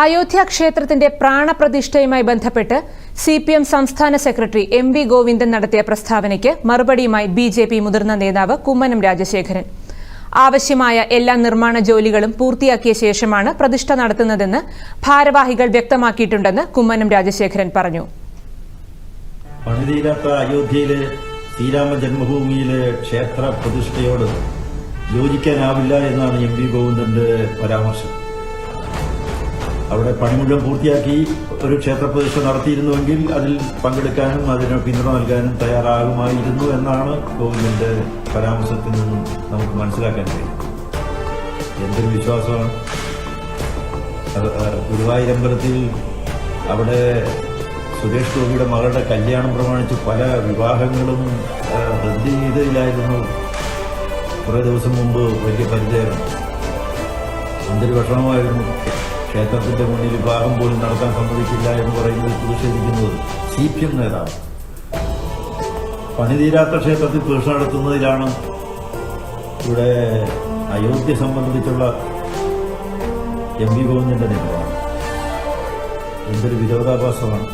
അയോധ്യ ക്ഷേത്രത്തിന്റെ പ്രാണപ്രതിഷ്ഠയുമായി ബന്ധപ്പെട്ട് സി പി എം സംസ്ഥാന സെക്രട്ടറി എം വി ഗോവിന്ദൻ നടത്തിയ പ്രസ്താവനയ്ക്ക് മറുപടിയുമായി ബി ജെ പി മുതിർന്ന നേതാവ് കുമ്മനം രാജശേഖരൻ. ആവശ്യമായ എല്ലാ നിർമ്മാണ ജോലികളും പൂർത്തിയാക്കിയ ശേഷമാണ് പ്രതിഷ്ഠ നടത്തുന്നതെന്ന് ഭാരവാഹികൾ വ്യക്തമാക്കിയിട്ടുണ്ടെന്ന് കുമ്മനം രാജശേഖരൻ പറഞ്ഞു. ശ്രീരാമ ജന്മഭൂമിയിലെ ക്ഷേത്ര പ്രതിഷ്ഠയോട് യോജിക്കാനാവില്ല എന്നാണ് എം വി ഗോവിന്ദന്റെ പരാമർശം. അവിടെ പണി മുഴുവൻ പൂർത്തിയാക്കി ഒരു ക്ഷേത്ര പ്രതിഷ്ഠ നടത്തിയിരുന്നുവെങ്കിൽ അതിൽ പങ്കെടുക്കാനും അതിന് പിന്തുണ നൽകാനും തയ്യാറാകുമായിരുന്നു എന്നാണ് ഗോവിന്ദന്റെ പരാമർശത്തിൽ നിന്നും നമുക്ക് മനസ്സിലാക്കാൻ കഴിയും. എന്തൊരു വിശ്വാസമാണ്. ഗുരുവായൂരമ്പലത്തിൽ അവിടെ സുരേഷ് ഗോപിയുടെ മകളുടെ കല്യാണം പ്രമാണിച്ച് പല വിവാഹങ്ങളും റദ്ദ് ചെയ്തതിലായിരുന്നു കുറേ ദിവസം മുമ്പ് വലിയ പരിചയം. എന്തൊരു വിഷമമായിരുന്നു ക്ഷേത്രത്തിന്റെ മുന്നിൽ വിവാഹം പോലും നടത്താൻ സമ്മതിക്കില്ല എന്ന് പറയുന്നത് പ്രതിഷേധിക്കുന്നത് സി പി എം നേതാവ്. പണിതീരാത്ത ക്ഷേത്രത്തിൽ പ്രതിഷ നടത്തുന്നതിലാണ് ഇവിടെ അയോധ്യ സംബന്ധിച്ചുള്ള എം വി ഗോവിന്ദന്റെ നിലപാട്. എന്തൊരു വിരോധാഭാസമാണ്.